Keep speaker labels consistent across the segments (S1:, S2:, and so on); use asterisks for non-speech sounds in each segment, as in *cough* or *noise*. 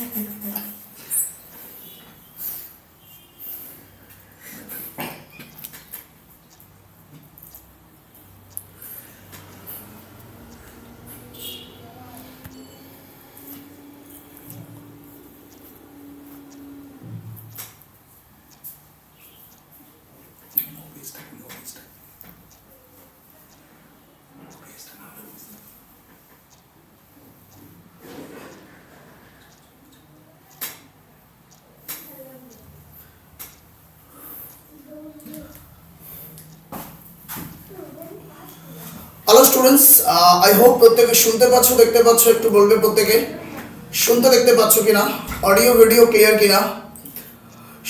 S1: Ajá. Students I hope প্রত্যেকে শুনতে পাচ্ছ, দেখতে পাচ্ছ, একটু বলবে প্রত্যেকে। শুনতে দেখতে পাচ্ছ কিনা? অডিও ভিডিও ক্লিয়ার কিনা?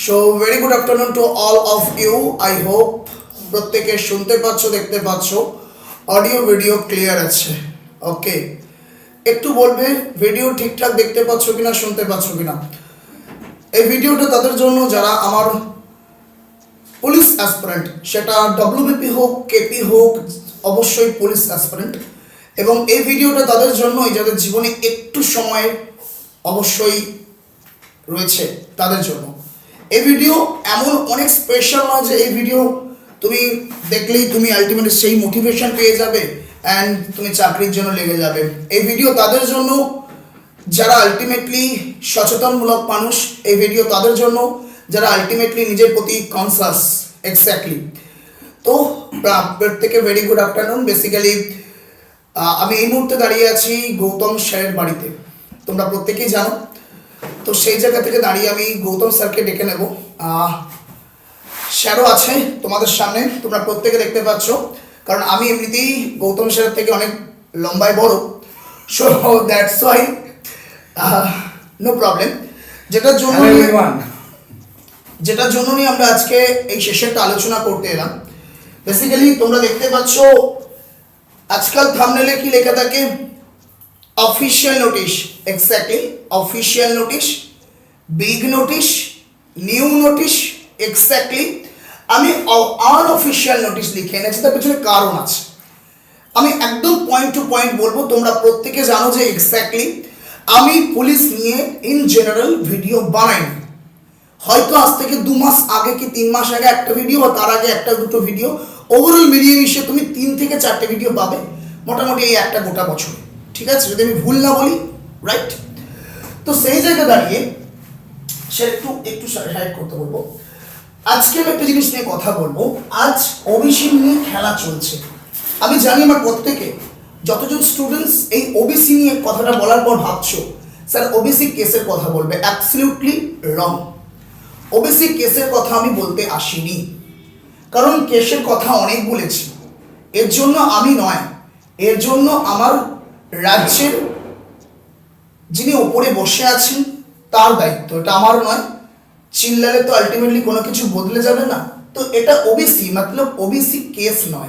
S1: So very good afternoon to all of you I hope প্রত্যেকে শুনতে পাচ্ছ, দেখতে পাচ্ছ। অডিও ভিডিও ক্লিয়ার আছে। ওকে একটু বলবে ভিডিও ঠিকঠাক দেখতে পাচ্ছ কিনা, শুনতে পাচ্ছ কিনা? এই ভিডিওটা তাদের জন্য যারা আমার পুলিশ অ্যাসপারেন্ট সেটা ডব্লিউবিপি হোক কেপি হোক অবশ্যই পুলিশ অ্যাসপারেন্ট এবং এই ভিডিওটা তাদের জন্যই, যাদের জীবনে একটু সময় অবশ্যই রয়েছে, তাদের জন্য। এই ভিডিও এমন অনেক স্পেশাল নয় যে এই ভিডিও তুমি দেখলেই তুমি আলটিমেটলি সেই মোটিভেশন পেয়ে যাবে অ্যান্ড তুমি চাকরির জন্য লেগে যাবে। এই ভিডিও তাদের জন্য, যারা আলটিমেটলি সচেতনমূলক মানুষ, এই ভিডিও তাদের জন্য, যারা আলটিমেটলি নিজের প্রতি কনসাস এক্স্যাক্টলি তো আহ, প্রত্যেকে ভেরি গুড আফটারনুন বেসিক্যালি আমি এই মুহূর্তে দাঁড়িয়ে আছি গৌতম স্যারের বাড়িতে। তোমরা প্রত্যেকেই জানো। তো সেই জায়গা থেকে দাঁড়িয়ে আমি গৌতম স্যারকে ডেকে নেব। স্যারও আছে তোমাদের সামনে। তোমরা প্রত্যেকে দেখতে পাচ্ছ। কারণ আমি এমনিতেই গৌতম স্যারের থেকে অনেক লম্বায় বড়। So that's why no problem যেটার জন্য যেটার জন্য নিয়ে আমরা আজকে এই সেশনটা আলোচনা করতে এলাম বেসিক্যালি তোমরা দেখতে পাচ্ছ, আজকাল থামনেলে কি লেখা থাকে? Official notice exactly official notice big notice new notice exactly আমি আনঅফিসিয়াল নোটিশ লিখে এনেছি, তার পেছনে কারণ আছে। আমি একদম পয়েন্ট টু পয়েন্ট বলব, তোমরা প্রত্যেকে জানো যে এক্স্যাক্টলি আমি পুলিশ নিয়ে ইন জেনারেল ভিডিও বানাইনি। হয়তো আজ থেকে দু মাস আগে কি তিন মাস আগে একটা ভিডিও বা তার আগে একটা দুটো ভিডিও ওভারঅল মিলিয়ে মিশিয়ে তুমি তিন থেকে চারটে ভিডিও পাবে মোটামুটি এই একটা গোটা বছর। ঠিক আছে? যদি আমি ভুল না বলি রাইট তো সেই জায়গায় দাঁড়িয়ে সে একটু একটু সাইড করতে বলব। আজকে আমি একটা জিনিস নিয়ে কথা বলব। আজ ওবিসি নিয়ে খেলা চলছে। আমি জানি আমার প্রত্যেকে, যতজন স্টুডেন্টস এই ওবিসি নিয়ে কথাটা বলার পর ভাবছ, স্যার ওবিসি কেসের কথা বলবে। অ্যাবসলিউটলি রং ওবিসি কেসের কথা আমি বলতে আসিনি। কারণ কেসের কথা অনেক বলেছি। এর জন্য আমি নয়, এর জন্য আমার রাজ্যের যিনি ওপরে বসে আছেন, তার দায়িত্ব। এটা আমার নয়। চিল্লালে তো আলটিমেটলি কোনো কিছু বদলে যাবে না। তো এটা ওবিসি মতলব ওবিসি কেস নয়।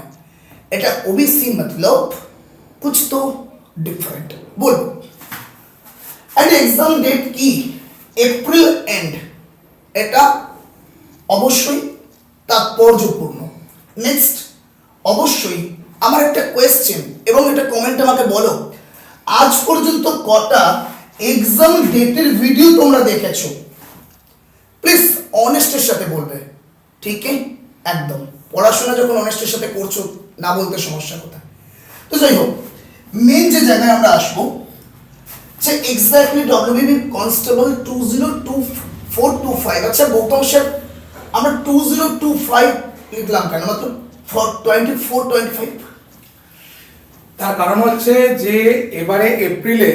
S1: এটা ওবিসি মতলব কুছ তো ডিফারেন্ট বলব অ্যান্ড এক্সাম ডেট কি এপ্রিল এন্ড এটা অবশ্যই তাৎপর্যপূর্ণ। নেক্সট অবশ্যই আমার একটা কোয়েশ্চেন এবং এটা কমেন্ট আমাকে বলো, আজ পর্যন্ত কটা এক্সাম ডেটের ভিডিও তোমরা দেখেছ? প্লিজ অনেস্টের সাথে বলবে। ঠিক একদম। পড়াশোনা যখন অনেস্টের সাথে করছ, না বলতে সমস্যা কোথায় তো যাই হোক মেন যে জায়গায় আমরা আসব যে exactly WBB constable two zero two four two five আচ্ছা স্যার আমরা টু জিরো টু ফাইভ লিখলাম কেন? মাত্র four twenty four twenty five
S2: তার কারণ হচ্ছে যে এবারে এপ্রিলে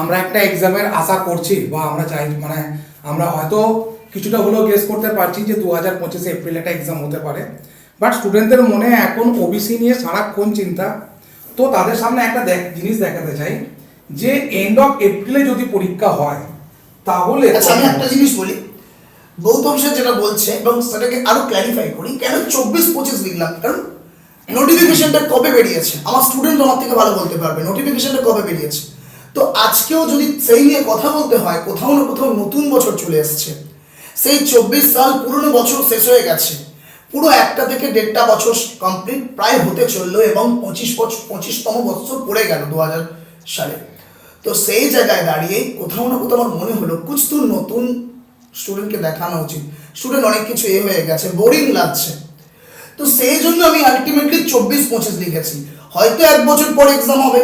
S2: আমরা একটা এক্সামের আশা করছি বা আমরা চাই মানে আমরা হয়তো কিছুটা হলেও গেস করতে পারছি যে দু হাজার পঁচিশে এপ্রিলে একটা এক্সাম হতে পারে। বাট স্টুডেন্টদের মনে এখন ওবিসি নিয়ে সারাক্ষণ চিন্তা। তো তাদের সামনে একটা জিনিস দেখাতে চাই যে এন্ড অফ এপ্রিলে যদি পরীক্ষা হয় তাহলে
S1: আচ্ছা আমি একটা জিনিস বলি। গৌতম স্যার যেটা বলছে এবং সেটাকে আরও ক্ল্যারিফাই করি কেন চব্বিশ পঁচিশ লিখলাম? কারণ নোটিফিকেশনটা কবে বেরিয়েছে? আমার স্টুডেন্ট আমার থেকে ভালো বলতে পারবে নোটিফিকেশনটা কবে বেরিয়েছে? তো আজকেও যদি সেই নিয়ে কথা বলতে হয় কোথাও না কোথাও নতুন বছর চলে এসছে। সেই চব্বিশ সাল পুরনো বছর শেষ হয়ে গেছে। পুরো একটা থেকে দেড়টা বছর কমপ্লিট প্রায় হতে চলল এবং পঁচিশ বছর পঁচিশতম বছর পড়ে গেল দু হাজার সালে। তো সেই জায়গায় দাঁড়িয়ে কোথাও না কোথাও আমার মনে হলো, কুছ তো নতুন স্টুডেন্টকে দেখানো উচিত। স্টুডেন্ট অনেক কিছু এ হয়ে গেছে বোরিং লাগছে। তো সেই জন্য আমি আলটিমেটলি চব্বিশ পঁচিশ লিখেছি। হয়তো এক বছর পর এক্সাম হবে।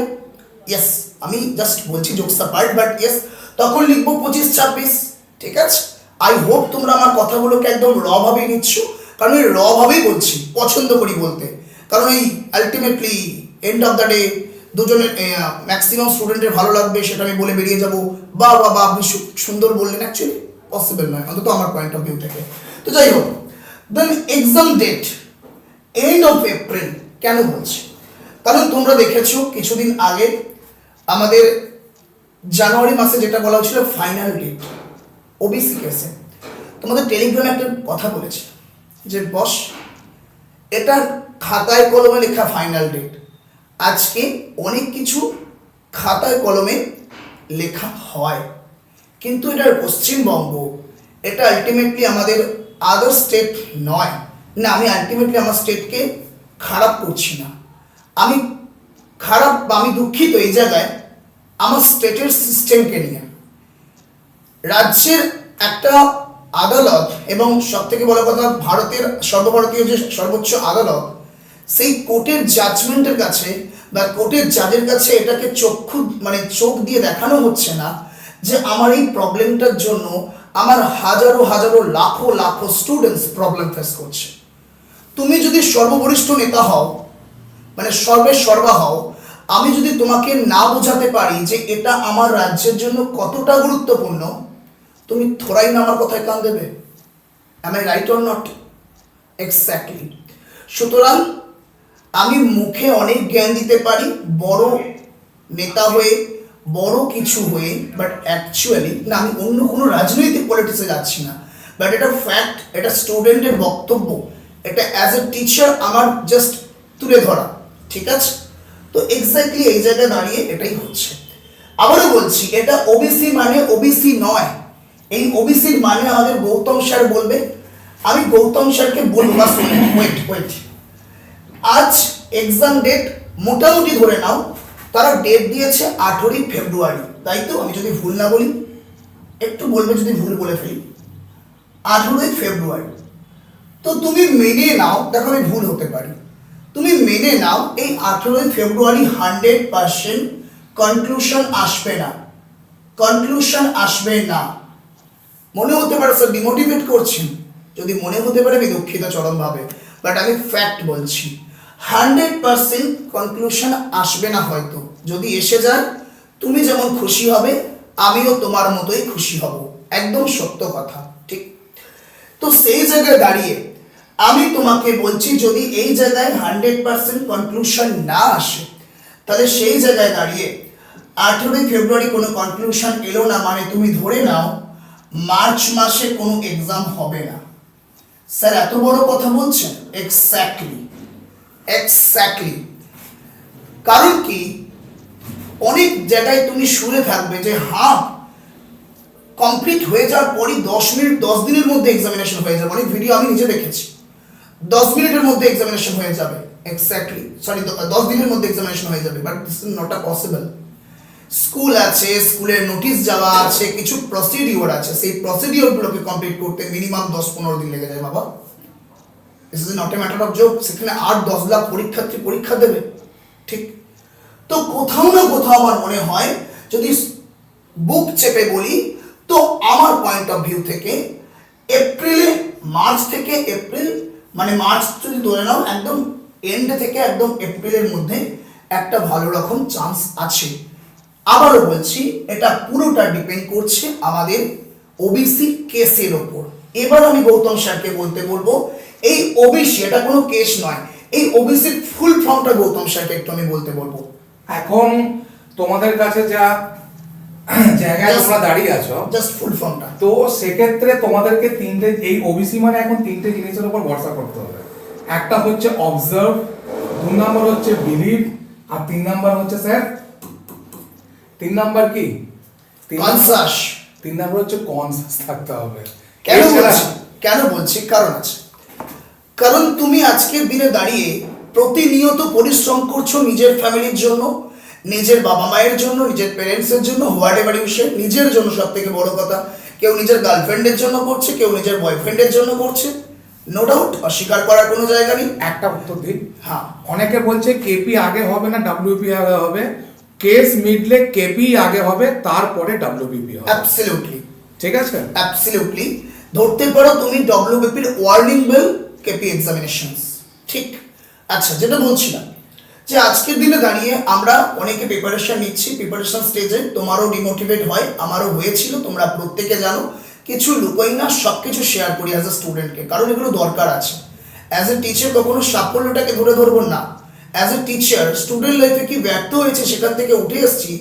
S1: ইয়েস আমি জাস্ট বলছি জোকস পার্ট বাট ইয়েস তখন লিখব পঁচিশ ছাব্বিশ, ঠিক আছে? আই হোপ তোমরা আমার কথাগুলোকে একদম র ভাবেই নিচ্ছ, কারণ এই র বলছি, পছন্দ করি বলতে। কারণ এই ultimately end of the day দুজনের ম্যাক্সিমাম স্টুডেন্টের ভালো লাগবে, সেটা আমি বলে বেরিয়ে যাব। বা বা বা, আপনি সুন্দর বললেন অ্যাকচুয়ালি পসিবল নয়, অন্তত আমার পয়েন্ট অফ ভিউ থেকে। তো যাই হোক then exam date end of April কেন বলছি? কারণ তোমরা দেখেছ, কিছুদিন আগে আমাদের জানুয়ারি মাসে যেটা বলা হচ্ছিল ফাইনাল ডেট ওবিসি কেসে তোমাদের টেলিগ্রামে একটা কথা বলেছে, যে বস এটা খাতায় কলমে লেখা ফাইনাল ডেট আজকে অনেক কিছু খাতায় কলমে লেখা হয়। কিন্তু এটার পশ্চিমবঙ্গ, এটা আলটিমেটলি আমাদের আদার স্টেট নয়। না, আমি আলটিমেটলি আমার স্টেটকে খারাপ করছি না। আমি খারাপ বা আমি দুঃখিত এই জায়গায় আমার স্টেটের সিস্টেমকে নিয়ে। রাজ্যের একটা আদালত এবং সব থেকে বড় কথা, ভারতের সর্বভারতীয় যে সর্বোচ্চ আদালত সেই কোর্টের জাজমেন্টের কাছে বা কোর্টের জাজের কাছে এটাকে চক্ষু মানে চোখ দিয়ে দেখানো হচ্ছে না যে আমার এই প্রবলেমটার জন্য আমার হাজারো হাজারো, লাখো লাখো স্টুডেন্টস প্রবলেম ফেস করছে। তুমি যদি সর্ববরিষ্ঠ নেতা হও মানে সর্বে সর্বা হও, আমি যদি তোমাকে না বোঝাতে পারি যে এটা আমার রাজ্যের জন্য কতটা গুরুত্বপূর্ণ, তুমি থোড়াই না আমার কথায় কান দেবে? I right or not exactly সুতরাং আমি মুখে অনেক জ্ঞান দিতে পারি, বড় নেতা হয়ে, বড় কিছু হয়ে বাট অ্যাকচুয়ালি না, আমি অন্য কোনো রাজনৈতিক পলিটিক্সে যাচ্ছি না। বাট এটা ফ্যাক্ট এটা স্টুডেন্টের বক্তব্য, এটা অ্যাজ এ টিচার আমার জাস্ট তুলে ধরা, ঠিক আছে? তো এক্স্যাক্টলি এই জায়গায় দাঁড়িয়ে এটাই হচ্ছে। আবারও বলছি, এটা ওবিসি মানে ওবিসি নয়। এই ওবিসির মানে আমাদের গৌতম স্যার বলবে। আমি গৌতম স্যারকে বলব ওয়েট ওয়েট আজ এক্সাম ডেট মোটামুটি ধরে নাও, তারা ডেট দিয়েছে আঠেরোই ফেব্রুয়ারি, তাই তো? আমি যদি ভুল না বলি, একটু বলবে যদি ভুল বলে ফেলি। আঠেরোই ফেব্রুয়ারি। তো তুমি মেনে নাও, দেখো আমি ভুল হতে পারি। তুমি মেনে নাও, এই আঠেরোই ফেব্রুয়ারি হান্ড্রেড পার্সেন্ট কনক্লুশন আসবে না। কনক্লুশন আসবে না। মনে হতে পারে স্যার ডিমোটিভেট করছেন যদি মনে হতে পারে আমি দুঃখিত চরমভাবে। বাট আমি ফ্যাক্ট বলছি। হান্ড্রেড পার্সেন্ট কনক্লুশন আসবে না হয়তো। যদি এসে যায়, তুমি যেমন খুশি হবে, আমিও তোমার মতোই খুশি হব। একদম সত্য কথা, ঠিক? তো সেই জায়গায় দাঁড়িয়ে আমি তোমাকে বলছি, যদি এই জায়গায় হান্ড্রেড পার্সেন্ট কনক্লুশন না আসে, তাহলে সেই জায়গায় দাঁড়িয়ে আঠেরোই ফেব্রুয়ারি কোনো কনক্লুশন এলো না মানে তুমি ধরে নাও, মার্চ মাসে কোনো এক্সাম হবে না। স্যার, এত বড় কথা বলছেন? এক্স্যাক্টলি এক্স্যাক্টলি কারণ কি? অনেক জায়গায় তুমি শুনে থাকবে যে হ্যাঁ কমপ্লিট হয়ে যাওয়ার পরই দশ মিনিট, দশ দিনের মধ্যে এক্সামিনেশন হয়ে যাবে। অনেক ভিডিও আমি নিজে দেখেছি। দশ মিনিটের মধ্যে এক্সামিনেশন হয়ে যাবে। এক্স্যাক্টলি সরি দশ দিনের মধ্যে এক্সামিনেশন হয়ে যাবে। But this is not a possible school আছে স্কুলের নোটিশ যাওয়া আছে, কিছু প্রসিডিওর আছে। সেই প্রসিডিওরগুলোকে কমপ্লিট করতে মিনিমাম দশ পনেরো দিন লেগে যায়, বাবা। This is not a matter of joke সেখানে আট, দশ লাখ পরীক্ষার্থী পরীক্ষা দেবে। ঠিক? তো কোথাও না কোথাও আমার মনে হয়, যদি বুক চেপে বলি, তো আমার পয়েন্ট অফ ভিউ থেকে এপ্রিলে মার্চ থেকে এপ্রিল মানে মার্চ যদি ধরে নাও, একদম এন্ড থেকে একদম এপ্রিলের মধ্যে একটা ভালো রকম চান্স আছে। আবারও বলছি, এটা পুরোটা ডিপেন্ড করছে আমাদের ওবিসি কেসের ওপর। এবার আমি গৌতম স্যারকে বলতে বলব এই ওবিসি এটা কোনো কেস নয়। এই ওবিসির ফুল ফর্মটা গৌতম স্যারকে একটু আমি বলতে বলব।
S2: এখন তোমাদের কাছে যা *clears throat* জায়গায় তোমরা দাঁড়িয়ে আছো
S1: জাস্ট ফুল ফর্মটা
S2: তো সেক্ষেত্রে তোমাদেরকে তিনটে এই ওবিসি মানে এখন তিনটে জিনিসের উপর ভরসা করতে হবে। একটা হচ্ছে অবজার্ভ দু নম্বর হচ্ছে বিলিভ আর তিন নম্বর হচ্ছে স্যার তিন নম্বর কি?
S1: কনসাস
S2: তিন নম্বর হচ্ছে কনসাস থাকতে হবে।
S1: কেন বলছি? কেন বলছি? কারণ আছে। কারণ তুমি আজকের দিনে দাঁড়িয়ে প্রতিনিয়ত পরিশ্রম করছ নিজের ফ্যামিলির জন্য নিজের বাবা মায়ের জন্য নিজের প্যারেন্টসের জন্য হোয়াট এভার ইউ নিজের জন্য সব থেকে বড় কথা। কেউ নিজের গার্লফ্রেন্ডের জন্য করছে কেউ নিজের বয়ফ্রেন্ডের জন্য করছে। নো ডাউট অস্বীকার করার কোনো জায়গা নেই।
S2: একটা উত্তর দিন।
S1: হ্যাঁ।
S2: অনেকে বলছে কেপি আগে হবে না ডাব্লিউপি আগে হবে। কেস মিডলে কেপি আগে হবে তারপরে ডাব্লিউবিপি হবে।
S1: অ্যাবসলিউটলি
S2: ঠিক আছে?
S1: অ্যাবসলিউটলি ধরতে পারো তুমি ডব্লিউবিপির ওয়ার্নিং বেল কেপি এক্সামিনেশনস ঠিক? আচ্ছা যেটা বলছিলাম, যে আজকের দিনে দাঁড়িয়ে আমরা অনেকে প্রিপারেশন নিচ্ছি প্রিপারেশন স্টেজে তোমারও ডিমোটিভেট হয়, আমারও হয়েছিল, তোমরা প্রত্যেকে জানো, কিছু লুকোই না সব কিছু শেয়ার করি অ্যাজ এ স্টুডেন্টকে কারণ এগুলো দরকার আছে। অ্যাজ এ টিচার কখনো সাফল্যটাকে ধরে ধরবো না। অ্যাজ এ টিচার স্টুডেন্ট লাইফে কি ব্যর্থ হয়েছে সেখান থেকে উঠে এসেছি,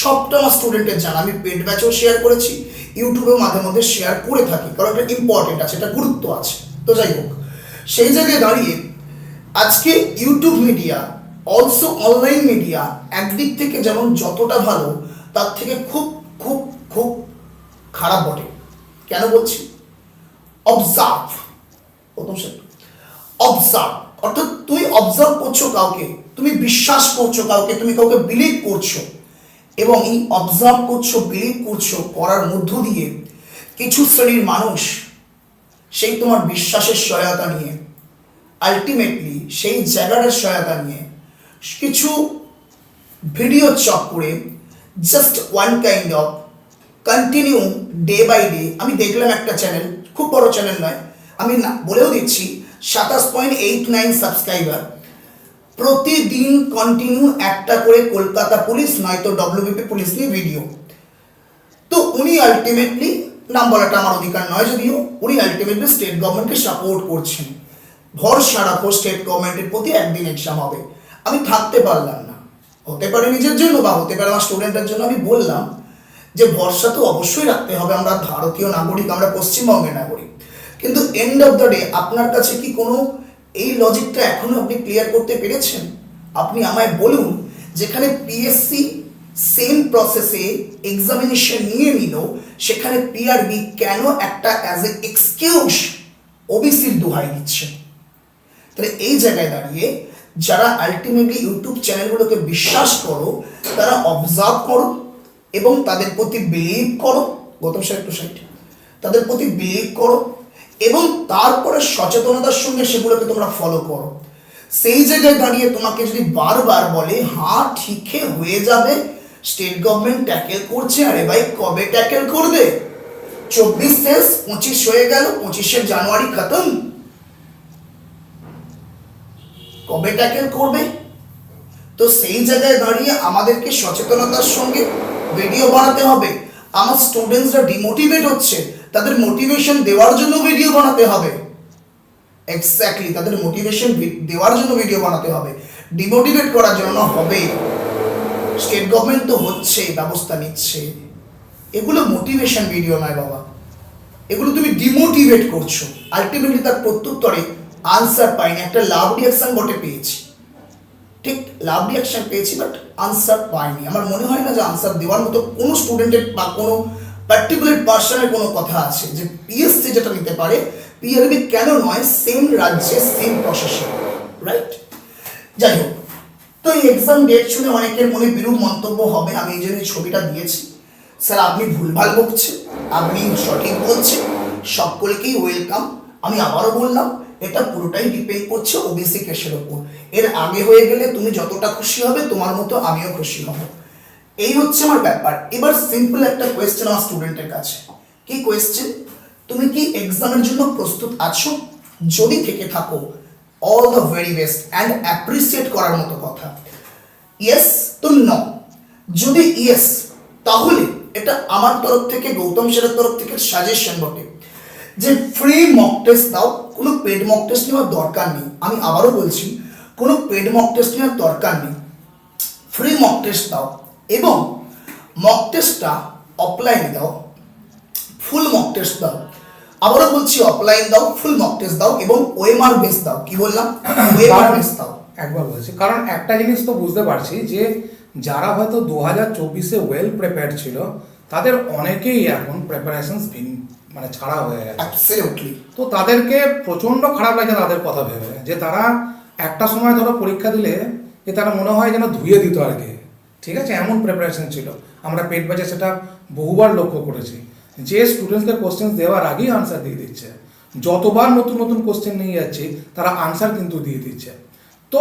S1: সবটা আমার স্টুডেন্টের জানা। আমি পেড ব্যাচও শেয়ার করেছি ইউটিউবেও মাঝে মধ্যে শেয়ার করে থাকি, কারণ এটা ইম্পর্টেন্ট আছে এটা গুরুত্ব আছে। তো যাই হোক। সেই জায়গায় দাঁড়িয়ে আজকে YouTube media also online media একদিক থেকে যেমন যতটা ভালো, তার থেকে খুব খুব খুব খারাপ বটে। কেন বলছি? অবজার্ভ প্রথম অবজার্ভ অর্থাৎ তুমি অবজার্ভ করছ কাউকে, তুমি বিশ্বাস করছ কাউকে, তুমি কাউকে বিলিভ করছ এবং এই অবজার্ভ করছ বিলিভ করছ করার মধ্য দিয়ে কিছু শ্রেণির মানুষ সেই তোমার বিশ্বাসের সহায়তা নিয়ে আলটিমেটলি সেই জায়গাটার সহায়তা নিয়ে কিছু ভিডিও চক করে just one kind of continue day by day আমি দেখলাম একটা চ্যানেল খুব বড় চ্যানেল নয়, আমি না, বলেও দিচ্ছি, সাতাশ পয়েন্ট এইট নাইন সাবস্ক্রাইবার প্রতিদিন কন্টিনিউ একটা করে কলকাতা পুলিশ, নয়তো ডব্লিউবিপি পুলিশ নিয়ে ভিডিও তো উনি আলটিমেটলি নাম বলাটা আমার অধিকার নয় যদিও, উনি আলটিমেটলি স্টেট গভর্নমেন্টকে সাপোর্ট করছেন। ভরসা রাখো স্টেট গভর্নমেন্টের প্রতি একদিন এক্সাম হবে। আমি থাকতে পারলাম না। হতে পারে নিজের জন্য বা হতে পারে আমার স্টুডেন্টের জন্য আমি বললাম যে, ভরসা তো অবশ্যই রাখতে হবে। আমরা ভারতীয় নাগরিক, আমরা পশ্চিমবঙ্গের নাগরিক। কিন্তু এন্ড অফ দ্য ডে আপনার কাছে কি কোনো এই লজিকটা এখনও আপনি ক্লিয়ার করতে পেরেছেন? আপনি আমায় বলুন, যেখানে পিএসসি সেম প্রসেসে এক্সামিনেশন নিয়ে নিল, সেখানে পিআরবি কেন একটা অ্যাজ এ এক্সকিউজ ওবিসির দোহাই দিচ্ছে? তাহলে এই জায়গায় দাঁড়িয়ে যারা আলটিমেটলি ইউটিউব চ্যানেলগুলোকে বিশ্বাস করো, তারা অবজার্ভ করো এবং তাদের প্রতি বিলিভ করো। গৌতম স্যার একটু সাইড তাদের প্রতি বিলিভ করো এবং তারপরে সচেতনতার সঙ্গে সেগুলোকে তোমরা ফলো করো। সেই জায়গায় দাঁড়িয়ে তোমাকে যদি বারবার বলে হ্যাঁ ঠিকই হয়ে যাবে। স্টেট গভর্নমেন্ট ট্যাকেল করছে, আরে ভাই, কবে ট্যাকেল করবে? চব্বিশ শেষ পঁচিশ হয়ে গেল, পঁচিশে জানুয়ারি খতম। কবে ট্যাকেল করবে? তো সেই জায়গায় দাঁড়িয়ে আমাদেরকে সচেতনতার সঙ্গে ভিডিও বানাতে হবে। আমার স্টুডেন্টসরা ডিমোটিভেট হচ্ছে, তাদের মোটিভেশন দেওয়ার জন্য ভিডিও বানাতে হবে। এক্স্যাক্টলি তাদের মোটিভেশন দেওয়ার জন্য ভিডিও বানাতে হবে। ডিমোটিভেট করার জন্য হবে। স্টেট গভর্নমেন্ট তো হচ্ছে, ব্যবস্থা নিচ্ছে। এগুলো মোটিভেশন ভিডিও নয় বাবা। এগুলো তুমি ডিমোটিভেট করছ। আলটিমেটলি তার প্রত্যুত্তরে আনসার পাইনি। একটা লাভ রিয়াকশন বটে পেয়েছি। ঠিক লাভ রিয়াকশন পেয়েছি বাট আনসার পাইনি। আমার মনে হয় না যে আনসার দেওয়ার মতো কোনো স্টুডেন্টের বা কোনো পার্টিকুলার পার্সনের কোনো কথা আছে যে পিএসসি যেটা নিতে পারে পিআরবি কেন নয় সেম রাজ্যে সেম প্রসেসে রাইট যাই হোক, তো এই এক্সাম ডেট শুনে অনেকের মনে বিরূপ মন্তব্য হবে, আমি এই জন্য ছবিটা দিয়েছি। স্যার আপনি ভুলভাল বকছেন, আপনি সঠিক বলছেন, সকলকেই ওয়েলকাম আমি আবারও বললাম, এটা পুরোটাই ডিপেন্ড করছে ওবিসি কেসের ওপর। এর আগে হয়ে গেলে তুমি যতটা খুশি হবে, তোমার মতো আমিও খুশি হব। এই হচ্ছে আমার ব্যাপার। এবার সিম্পল একটা কোয়েশ্চেন আমার স্টুডেন্টের কাছে। কি কোয়েশ্চেন তুমি কি এক্সামের জন্য প্রস্তুত আছো? যদি থেকে থাকো all the very best and appreciate করার মতো কথা। ইয়েস তো ন যদি ইয়েস তাহলে এটা আমার তরফ থেকে, গৌতম সেরের তরফ থেকে সাজেশন বটে। যে ফ্রি মক টেস্ট দাও কোনো পেড মক টেস্ট নেওয়ার দরকার নেই। আমি আবারও বলছি কোনো পেড মক টেস্ট নেওয়ার দরকার নেই। ফ্রি মক টেস্ট দাও এবং মক টেস্টটা অফলাইনে দাও। ফুল মক টেস্ট দাও। আবারও বলছি অফলাইন দাও ফুল মক টেস্ট দাও এবং ওএমআর বেস দাও। কি বললাম? *coughs* ওএমআর বেস দাও।
S2: একবার বলছি কারণ একটা জিনিস তো বুঝতে পারছি যে যারা হয়তো দু হাজার চব্বিশে ওয়েল প্রিপেয়ার্ড ছিল তাদের অনেকেই এখন প্রিপারেশনস মানে ছাড়া হয়ে গেছে। তো তাদেরকে প্রচণ্ড খারাপ লাগে তাদের কথা ভেবে, যে তারা একটা সময় ধরো পরীক্ষা দিলে যে তারা মনে হয় যেন ধুয়ে দিত আর কি। ঠিক আছে? এমন প্রিপারেশন ছিল। আমরা পেট ব্যাচে সেটা বহুবার লক্ষ্য করেছি। যে স্টুডেন্টসকে কোশ্চেন দেওয়ার আগেই আনসার দিয়ে দিচ্ছে। যতবার নতুন নতুন কোশ্চেন নিয়ে যাচ্ছে, তারা আনসার কিন্তু দিয়ে দিচ্ছে। তো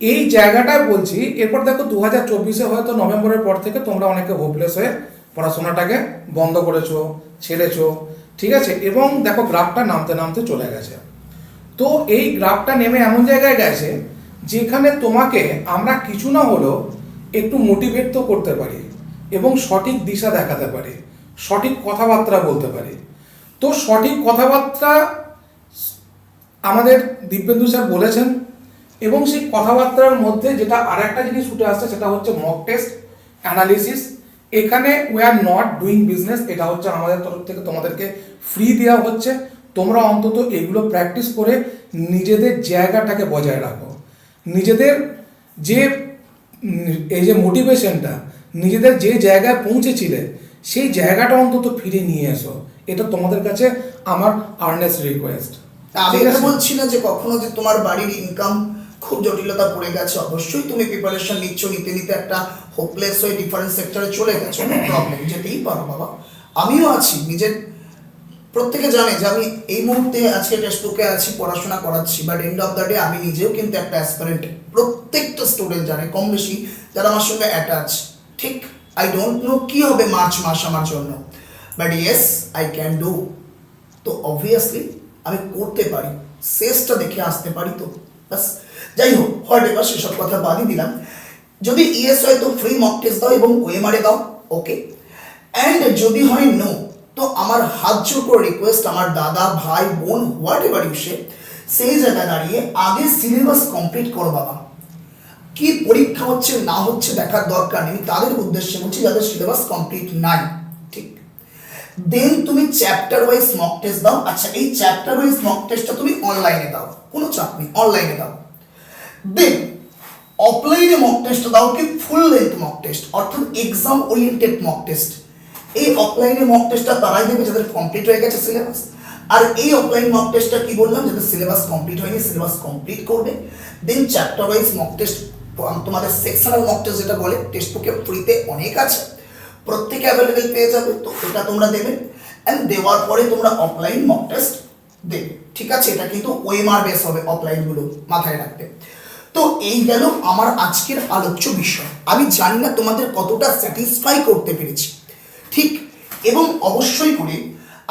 S2: এই জায়গাটায় বলছি, এরপর দেখো দু হাজার চব্বিশে হয়তো নভেম্বরের পর থেকে তোমরা অনেকে হোপলেস হয়ে পড়াশোনাটাকে বন্ধ করেছ। ছেড়েছো, ঠিক আছে? এবং দেখো গ্রাফটা নামতে নামতে চলে গেছে। তো এই গ্রাফটা নেমে এমন জায়গায় গেছে, যেখানে তোমাকে আমরা কিছু না হলেও একটু মোটিভেট তো করতে পারি এবং সঠিক দিশা দেখাতে পারি, সঠিক কথাবার্তা বলতে পারি। তো সঠিক কথাবার্তা আমাদের দিব্যেন্দু স্যার বলেছেন এবং সেই কথাবার্তার মধ্যে যেটা আর একটা জিনিস উঠে আসছে সেটা হচ্ছে মক টেস্ট অ্যানালিসিস এখানে we are not doing business এটা হচ্ছে আমাদের তরফ থেকে তোমাদেরকে ফ্রি দেওয়া হচ্ছে। তোমরা অন্তত এগুলো প্র্যাকটিস করে নিজেদের জায়গাটাকে বজায় রাখো। নিজেদের যে এই যে মোটিভেশনটা নিজেদের যে জায়গায় পৌঁছেছিলে সেই জায়গাটা অন্তত ফিরে নিয়ে এসো। এটা তোমাদের কাছে আমার আর্নেস্ট রিকোয়েস্ট
S1: আমি এটা বলছি না যে কখনো যে তোমার বাড়ির ইনকাম খুব জটিলতা পড়ে গেছে অবশ্যই তুমি প্রিপারেশন নিচ্ছ নিতে নিতে একটা হোপলেস হয়ে ডিফারেন্ট সেক্টরে চলে গেছো প্রবলেম যেতেই পারো বাবা। আমিও আছি, নিজের, প্রত্যেকে জানে যে আমি এই মুহূর্তে আজকে টেক্সট বুকে আছি, পড়াশোনা করাচ্ছি but end of the day আমি নিজেও কিন্তু একটা অ্যাসপারেন্ট প্রত্যেকটা স্টুডেন্ট জানে, কম বেশি যারা আমার সঙ্গে অ্যাটাচ ঠিক? আই ডোন্ট নো কি হবে মার্চ মাস আমার জন্য but yes I can do তো অবভিয়াসলি আমি করতে পারি, শেষটা দেখে আসতে পারি তো বাস যাই হোক হোয়াট এবার সেসব কথা বাদই দিলাম। যদি ইএস হয় তো ফ্রি মক টেস্ট দাও এবং ওএমআরে দাও ওকে অ্যান্ড যদি হয় নো তো আমার হাত জোর রিকোয়েস্ট আমার দাদা, ভাই, বোন হোয়াট এভার ইউসে সেই জায়গায় দাঁড়িয়ে আগে সিলেবাস কমপ্লিট করো বাবা। কি পরীক্ষা হচ্ছে, না হচ্ছে দেখার দরকার নেই তাদের উদ্দেশ্যে বলছি যাদের সিলেবাস কমপ্লিট নাই, ঠিক। দেন তুমি চ্যাপ্টার ওয়াইজ মক টেস্ট দাও। আচ্ছা এই চ্যাপ্টার ওয়াইজ মক টেস্টটা তুমি অনলাইনে দাও, কোনো চাপ নেই অনলাইনে দাও। দেন অফলাইনে মক টেস্ট দাও কি ফুল লেন্থ মক টেস্ট অর্থাৎ এক্সাম ওরিয়েন্টেড মক টেস্ট এই অফলাইনে মক টেস্টটা তারাই দেবে যাদের কমপ্লিট হয়ে গেছে সিলেবাস আর এই অফলাইন মক টেস্টটা কি বললাম? যাদের সিলেবাস কমপ্লিট হয়নি সিলেবাস কমপ্লিট করবে। Then chapter wise mock test তোমাদের সেকশনাল মক টেস্ট যেটা বলে টেক্সট বুকে ফ্রিতে অনেক আছে। প্রত্যেকে অ্যাভেলেবেল পেয়ে যাবে, তো এটা তোমরা দেবে। অ্যান্ড দেওয়ার পরে তোমরা অফলাইন মক টেস্ট দেবে। ঠিক আছে, এটা কিন্তু ওয়েমার বেস হবে অফলাইনগুলো মাথায় রাখবে তো এই গেল আমার আজকের আলোচ্য বিষয়। আমি জানি না তোমাদের কতটা স্যাটিসফাই করতে পেরেছি। ঠিক, এবং অবশ্যই করে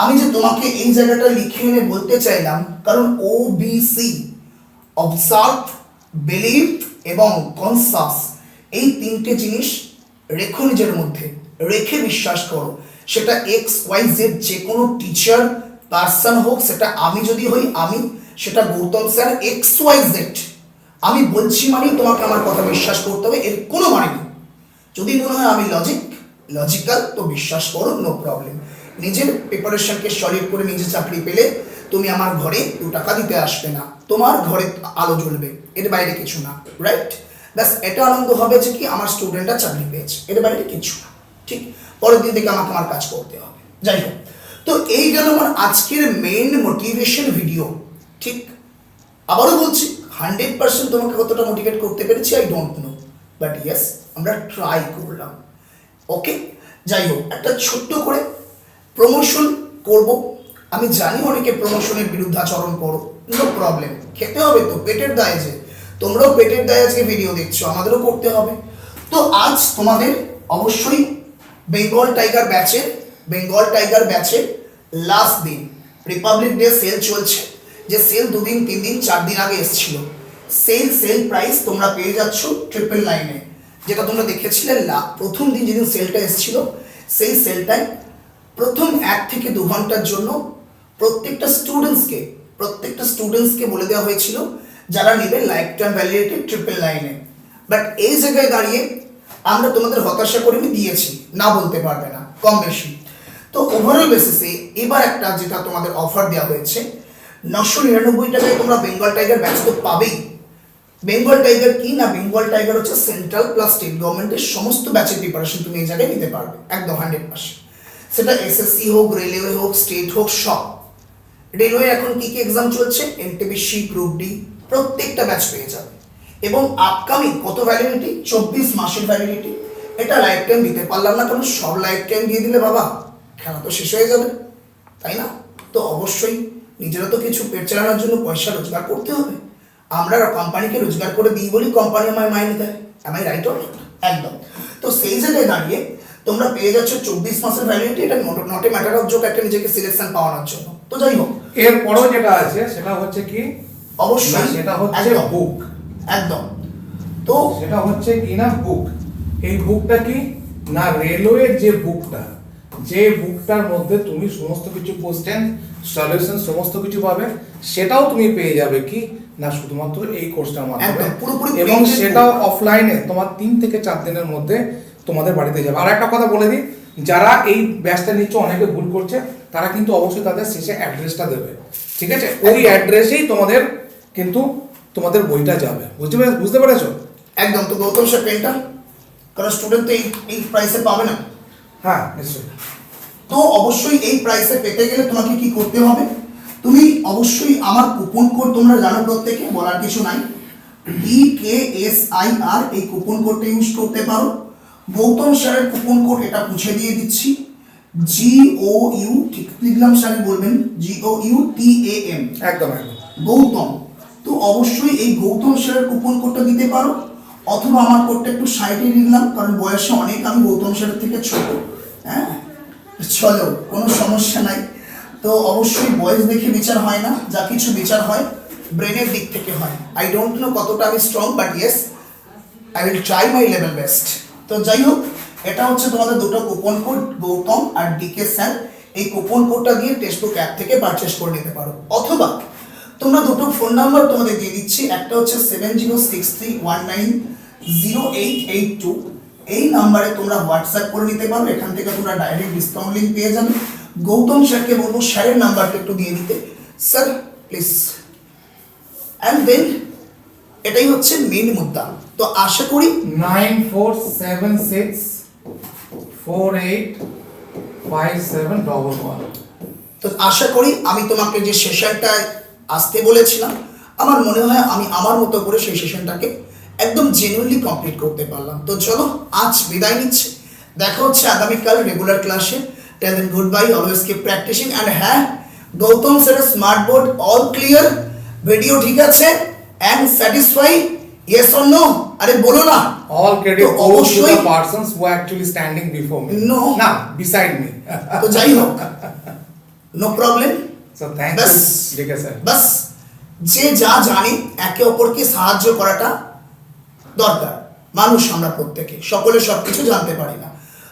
S1: আমি যে তোমাকে এই জায়গাটা লিখে এনে বলতে চাইলাম, কারণ O B C observe believe এবং কনসাস এই তিনটে জিনিস রেখো নিজের মধ্যে। রেখে বিশ্বাস করো, সেটা এক্স ওয়াই জেড যে কোনো টিচার পার্সন হোক, সেটা আমি যদি হই, আমি, সেটা Gautam sir X Y Z আমি বলছি মানেই তোমাকে আমার কথা বিশ্বাস করতে হবে, এর কোনো মানে নেই। যদি মনে হয় আমি লজিক লজিক্যাল তো বিশ্বাস করো নো প্রবলেম নিজের প্রিপারেশনকে সলিড করে নিজে চাকরি পেলে তুমি আমার ঘরে দু টাকা দিতে আসবে না, তোমার ঘরে আলো জ্বলবে, এর বাইরে কিছু না রাইট ব্যাস এটা আনন্দ হবে যে কি আমার স্টুডেন্টরা চাকরি পেয়েছে, এর বাইরে কিছু না, ঠিক? পরের দিন থেকে আমাকে আমার কাজ করতে হবে, যাই হোক। তো এই গেল আমার আজকের মেইন মোটিভেশন ভিডিও ঠিক? আবারও বলছি হান্ড্রেড পার্সেন্ট তোমাকে কতটা মোটিভেট করতে পেরেছি I don't know but yes আমরা ট্রাই করলাম। ওকে যাই হোক, একটা ছোট্ট করে প্রমোশন করব। আমি জানি অনেকে প্রমোশনের বিরুদ্ধাচরণ করো নো প্রবলেম খেতে হবে তো, পেটের দায়ে যে। তোমরাও পেটের দায়ে আজকে ভিডিও দেখছ, আমাদেরও করতে হবে। তো আজ তোমাদের অবশ্যই বেঙ্গল টাইগার ব্যাচের বেঙ্গল টাইগার ব্যাচের লাস্ট দিন রিপাবলিক ডে সেল চলছে। যে সেল দুদিন তিন দিন চার দিন আগে এসেছিল। সেল সেল প্রাইস তোমরা পেয়ে যাচ্ছ ট্রিপল নাইনে যেটা তোমরা দেখেছিলে লা, প্রথম দিন যেদিন সেলটা এসেছিল, সেই সেলটায় প্রথম এক থেকে দু ঘণ্টার জন্য প্রত্যেকটা স্টুডেন্টসকে প্রত্যেকটা স্টুডেন্টসকে বলে দেওয়া হয়েছিল যারা নেবে লাইফ টাইম ভ্যালিডিটি ট্রিপল লাইনে বাট এই জায়গায় দাঁড়িয়ে আমরা তোমাদের হতাশা করে দিয়েছি। না বলতে পারবে না, কম বেশি। তো ওভারঅল বেসিসে এবার একটা যেটা তোমাদের অফার দেওয়া হয়েছে নশো নিরানব্বই টাকায় তোমরা বেঙ্গল টাইগার ব্যাচ তো পাবেই। বেঙ্গল টাইগার কি না? বেঙ্গল টাইগার হচ্ছে সেন্ট্রাল প্লাস স্টেট গভর্নমেন্টের সমস্ত ব্যাচের প্রিপারেশন তুমি এই জায়গায় নিতে পারবে, একদম হান্ড্রেড পার্সেন্ট। সেটা এসএসসি হোক রেলওয়ে হোক স্টেট হোক, সব। রেলওয়ে এখন কি কি এক্সাম চলছে? এনটিপিসি গ্রুপ ডি প্রত্যেকটা ব্যাচ পেয়ে যাবে। এবং আপকামিং কত ভ্যালিডিটি চব্বিশ মাসের ভ্যালিডিটি এটা লাইফ টাইম দিতে পারলাম না কারণ সব লাইফ টাইম দিয়ে দিলে বাবা, খেলা তো শেষ হয়ে যাবে, তাই না? তো অবশ্যই নিজেরা তো কিছু পেট চালানোর জন্য পয়সা রোজগার করতে হবে। আমরা কোম্পানিকে রোজগার করে দিই বলি কোম্পানি আমায় মাইনে দেয়। আমায় রাইট অর একদম। তো সেই জায়গায় দাঁড়িয়ে তোমরা পেয়ে যাচ্ছ চব্বিশ মাসের ভ্যালিডিটি এটা not a matter of joke একটা নিজেকে সিলেকশন পাওয়ানোর জন্য। তো যাই হোক।
S2: এরপরেও যেটা আছে সেটা হচ্ছে কি?
S1: অবশ্যই।
S2: সেটা হচ্ছে। বুক
S1: একদম। তো
S2: সেটা হচ্ছে কি না বুক এই বুকটা কি? না রেলওয়ের যে বুকটা যে বুকটার মধ্যে তুমি সমস্ত কিছু কোশ্চেন সলিউশন সমস্ত কিছু পাবে সেটাও তুমি পেয়ে যাবে কি? না শুধুমাত্র এই কোর্সটার মাধ্যমে। এবং সেটাও অফলাইনে তোমার তিন থেকে চার দিনের মধ্যে তোমাদের বাড়িতে যাবে। আর একটা কথা বলে দিই যারা এই ব্যাচটা নিচ্ছে অনেকে ভুল করছে তারা কিন্তু অবশ্যই তাদের শেষে অ্যাড্রেসটা দেবে। ঠিক আছে? ওই অ্যাড্রেসেই তোমাদের কিন্তু তোমাদের বইটা যাবে। বুঝতে পেরে- বুঝতে পেরেছ?
S1: একদম তো গৌতম স্যার পেনটা কারণ স্টুডেন্ট তো এই এই প্রাইসে পাবে না।
S2: হ্যাঁ নিশ্চয়ই।
S1: তো অবশ্যই এই প্রাইসে পেতে গেলে তোমাকে কি করতে হবে? তুমি অবশ্যই আমার কুপন কোড তোমরা জানো প্রত্যেকে বলার কিছু নাই। D K S I R এই কুপন কোডটা ইউজ করতে পারো। গৌতম স্যারের কুপন কোড এটা মুছে দিয়ে দিচ্ছি। জি ও ইউ ঠিক লিখলাম স্যার বলবেন জি ও ইউ টি এ এম
S2: একদম একদম।
S1: গৌতম তো অবশ্যই এই গৌতম স্যারের কুপন কোডটা দিতে পারো। অথবা আমার কোডটা একটু সাইডে নিলাম, কারণ বয়সে অনেক আমি গৌতম স্যারের থেকে ছোট হ্যাঁ? চলো, কোনো সমস্যা নাই। তো অবশ্যই বয়স দেখে বিচার হয় না, যা কিছু বিচার হয় ব্রেনের দিক থেকে হয়। আই ডোন্ট নো কতটা আমি strong but yes I will try my level best তো যাই হোক, এটা হচ্ছে তোমাদের দুটো কুপন কোড গৌতম আর ডিকে স্যার। এই কুপন কোডটা দিয়ে টেক্সটবুক অ্যাপ থেকে পারচেস করে নিতে পারো। অথবা, তোমরা দুটো ফোন নাম্বার তোমাদের দিয়ে দিচ্ছি। একটা হচ্ছে seven zero six three one nine zero eight eight two. এই নাম্বারে তোমরা হোয়াটসঅ্যাপ করে নিতে পারো এখান থেকে তোমরা ডাইরেক্ট ডিসকাউন্ট লিঙ্ক পেয়ে যাবে। গৌতম স্যারকে বলব স্যারের নাম্বারটা একটু দিয়ে দিতে। স্যার প্লিজ অ্যান্ড দেন এটাই হচ্ছে মেন মুদ্রা। তো আশা করি
S2: nine four seven six four eight five seven double one.
S1: তো আশা করি আমি তোমাকে যে সেশনটায় আসতে বলেছিলাম আমার মনে হয় আমি আমার মতো করে সেই সেশনটাকে একদম জেনুইনলি কমপ্লিট করতে পারলাম। তো চলো আজ বিদায় নিচ্ছি। দেখা হচ্ছে আগামীকাল রেগুলার ক্লাসে till then goodbye always keep practicing and হ্যাঁ গৌতম স্যারের smart board all clear video ঠিক আছে? And satisfy yes or no আরে বলো না।
S2: অল
S1: তো অবশ্যই
S2: the persons who standing before me.
S1: No.
S2: না beside me.
S1: তো যাই হোক। No
S2: problem thank
S1: Bas.
S2: you, Dika sir.
S1: বাস যে যা জানি একে অপরকে সাহায্য করাটা দরকার। মানুষ আমরা প্রত্যেকে। সকলে সব কিছু জানতে পারি না।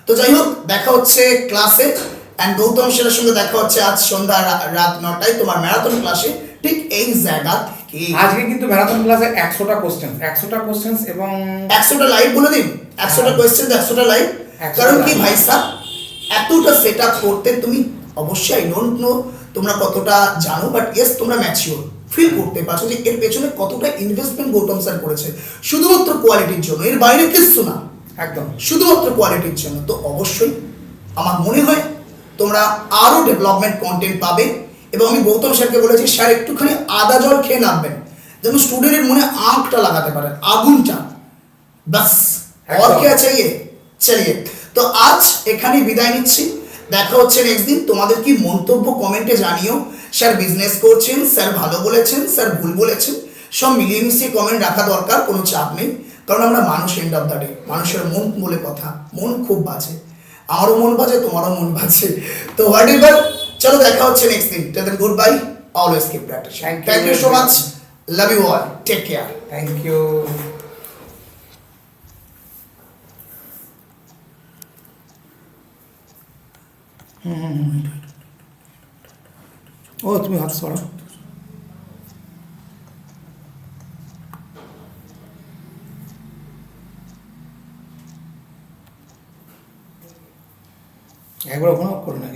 S1: তো যাই হোক দেখা হচ্ছে ক্লাসে অ্যান্ড গৌতম সেনের সঙ্গে দেখা হচ্ছে আজ সন্ধ্যা রাত নটায় তোমার ম্যারাথন ক্লাসে ঠিক এই জায়গা থেকে।
S2: আজকে কিন্তু ম্যারাথন ক্লাসে একশোটা কোশ্চেন একশোটা কোশ্চেন এবং
S1: একশোটা লাইভ বলে দিন। একশোটা কোয়েশ্চেন একশোটা লাইভ
S2: 100টা
S1: কারণ কি ভাই সাহ এতটা সেট আপ করতে তুমি অবশ্যই ডোন্ট নো তোমরা কতটা জানো বাট ইয়েস তোমরা ম্যাচিওর ফিল করতে পারছো যে এর পেছনে কতটা ইনভেস্টমেন্ট গৌতম স্যার করেছে শুধুমাত্র কোয়ালিটির জন্য এর বাইরে কিছু না
S2: একদম
S1: শুধুমাত্র কোয়ালিটির জন্য তো অবশ্যই আমার মনে হয় তোমরা আরও ডেভেলপমেন্ট কন্টেন্ট পাবে এবং আমি গৌতম স্যারকে বলেছি স্যার একটুখানি আদা জল খেয়ে নামবেন যেন স্টুডেন্টের মনে আঁকটা লাগাতে পারে আগুনটা বাস और
S2: একদম।
S1: क्या चाहिए চলিয়ে তো আজ এখানে বিদায় নিচ্ছি দেখা হচ্ছে নেক্সট দিন তোমাদের কি মন্তব্য কমেন্টে জানিও স্যার বিজনেস করছেন স্যার ভালো বলেছেন স্যার ভুল বলেছেন সব মিলিয়ে মিশিয়ে কমেন্ট রাখা দরকার কোনো চাপ নেই। কারণ আমরা মানুষ এন্ড অফ দ্য ডে মানুষের মন বলে কথা মন খুব বাজে। আমারও মন বাজে তোমারও মন বাজে। তো হোয়াট এভার চলো দেখা হচ্ছে নেক্সট দিন। Tell good bye always keep practice
S2: thank you
S1: so much love you all take care
S2: thank you ও তুমি হাত সরাও একবার ওখানে করে নাকি